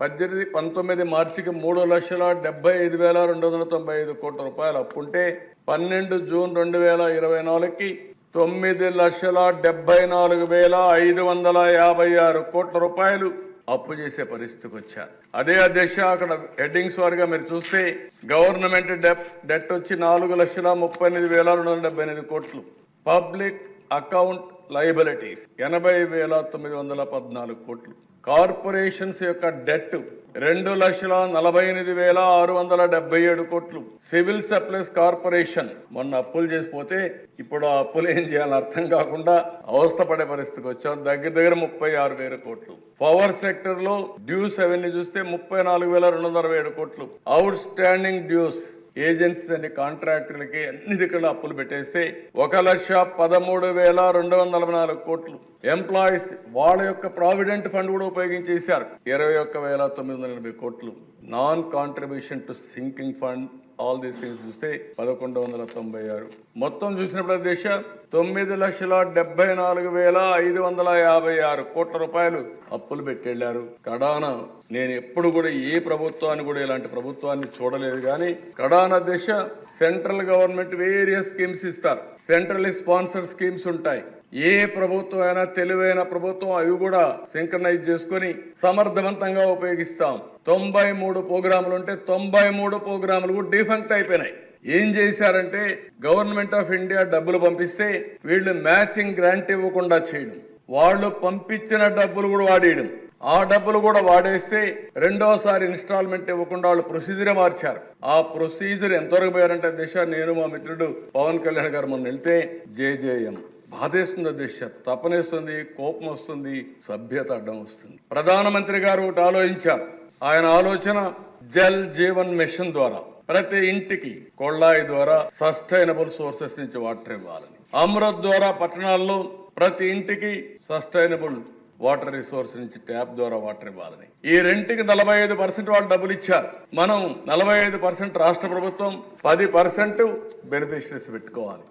పద్దెనిమిది పంతొమ్మిది మార్చికి మూడు లక్షల డెబ్బై ఐదు వేల రెండు వందల తొంభై ఐదు కోట్ల రూపాయలు అప్పుంటే పన్నెండు జూన్ రెండు వేల ఇరవై నాలుగుకి తొమ్మిది లక్షల డెబ్బై నాలుగు వేల ఐదు వందల యాభై ఆరు కోట్ల రూపాయలు అప్పు చేసే పరిస్థితికి వచ్చారు అదే అధ్యక్ష అక్కడ హెడ్డింగ్స్ వారిగా మీరు చూస్తే గవర్నమెంట్ డెప్ డెట్ వచ్చి నాలుగు లక్షల ముప్పై ఎనిమిది వేల రెండు వందల డెబ్బై ఎనిమిది కోట్లు. Public account liabilities. ఎనభై వేల తొమ్మిది వందల పద్నాలుగు కోట్లు. కార్పొరేషన్స్ యొక్క డెట్ రెండు లక్షల నలభై ఎనిమిది వేల ఆరు వందల డెబ్బై ఏడు కోట్లు. సివిల్ సప్లైస్ కార్పొరేషన్ మొన్న అప్పులు చేసిపోతే ఇప్పుడు ఆ అప్పులు ఏం చేయాలని అర్థం కాకుండా అవస్థపడే పరిస్థితికి వచ్చాం. దగ్గర దగ్గర ముప్పై ఆరు వేల కోట్లు. పవర్ సెక్టర్లో డ్యూస్ అవన్నీ చూస్తే ముప్పై నాలుగు వేల రెండు వందల అరవై ఏడు కోట్లు. అవుట్ స్టాండింగ్ డ్యూస్ ఏజెన్సీస్ అన్ని కాంట్రాక్టులకి అన్ని దగ్గర అప్పులు పెట్టేస్తే ఒక లక్ష పదమూడు వేల రెండు వందల నాలుగు కోట్లు. ఎంప్లాయీస్ వాళ్ళ యొక్క ప్రావిడెంట్ ఫండ్ కూడా ఉపయోగించేశారు. ఇరవై ఒక్క వేల తొమ్మిది వందల ఎనభై కోట్లు. Non contribution to sinking fund all these things చూస్తే పదకొండు వందల తొంభై ఆరు. మొత్తం చూసినప్పుడు దేశ? తొమ్మిది లక్షల డెబ్బై నాలుగు వేల ఐదు వందల యాభై ఆరు కోట్ల రూపాయలు అప్పులు పెట్టెళ్ళారు కడాన నేను ఎప్పుడు కూడా ఏ ప్రభుత్వాన్ని కూడా ఇలాంటి ప్రభుత్వాన్ని చూడలేదు కానీ కడాన దిశ సెంట్రల్ గవర్నమెంట్ వేరియస్ స్కీమ్స్ ఇస్తారు. సెంట్రల్ స్పాన్సర్ స్కీమ్స్ ఉంటాయి. ఏ ప్రభుత్వం అయినా తెలివైన ప్రభుత్వం అవి కూడా సింక్రనైజ్ చేసుకొని సమర్థవంతంగా ఉపయోగిస్తాం. తొంభై మూడు ప్రోగ్రాములు ఉంటే తొంభై మూడు ప్రోగ్రాములు కూడా డిఫెక్ట్ అయిపోయినాయి. ఏం చేశారంటే గవర్నమెంట్ ఆఫ్ ఇండియా డబ్బులు పంపిస్తే వీళ్ళు మ్యాచింగ్ గ్రాంట్ ఇవ్వకుండా చేయడం. వాళ్ళు పంపించిన డబ్బులు కూడా వాడేయడం. ఆ డబ్బులు కూడా వాడేస్తే రెండోసారి ఇన్స్టాల్మెంట్ ఇవ్వకుండా వాళ్ళు ప్రొసీజర్ మార్చారు. ఆ ప్రొసీజర్ ఎంతవరకు పోయారంటే దిశ నేను మా మిత్రుడు పవన్ కళ్యాణ్ గారు మొన్న వెళ్తే జేజేఎం. బాధేస్తుంది అధ్యక్ష తపనేస్తుంది కోపం వస్తుంది సభ్యత అడ్డం వస్తుంది. ప్రధానమంత్రి గారు ఒకటి ఆలోచించారు. ఆయన ఆలోచన జల్ జీవన్ మిషన్ ద్వారా ప్రతి ఇంటికి కొళ్ళాయి ద్వారా సస్టైనబుల్ సోర్సెస్ నుంచి వాటర్ ఇవ్వాలని. అమృత్ ద్వారా పట్టణాల్లో ప్రతి ఇంటికి సస్టైనబుల్ వాటర్ రిసోర్స్ నుంచి ట్యాప్ ద్వారా వాటర్ ఇవ్వాలని. ఈ రెంటికి నలభై ఐదు పర్సెంట్ వాళ్ళు డబ్బులు ఇచ్చారు. మనం నలభై ఐదు పర్సెంట్ రాష్ట్ర ప్రభుత్వం పది పర్సెంట్ బెనిఫిషరీస్ పెట్టుకోవాలి.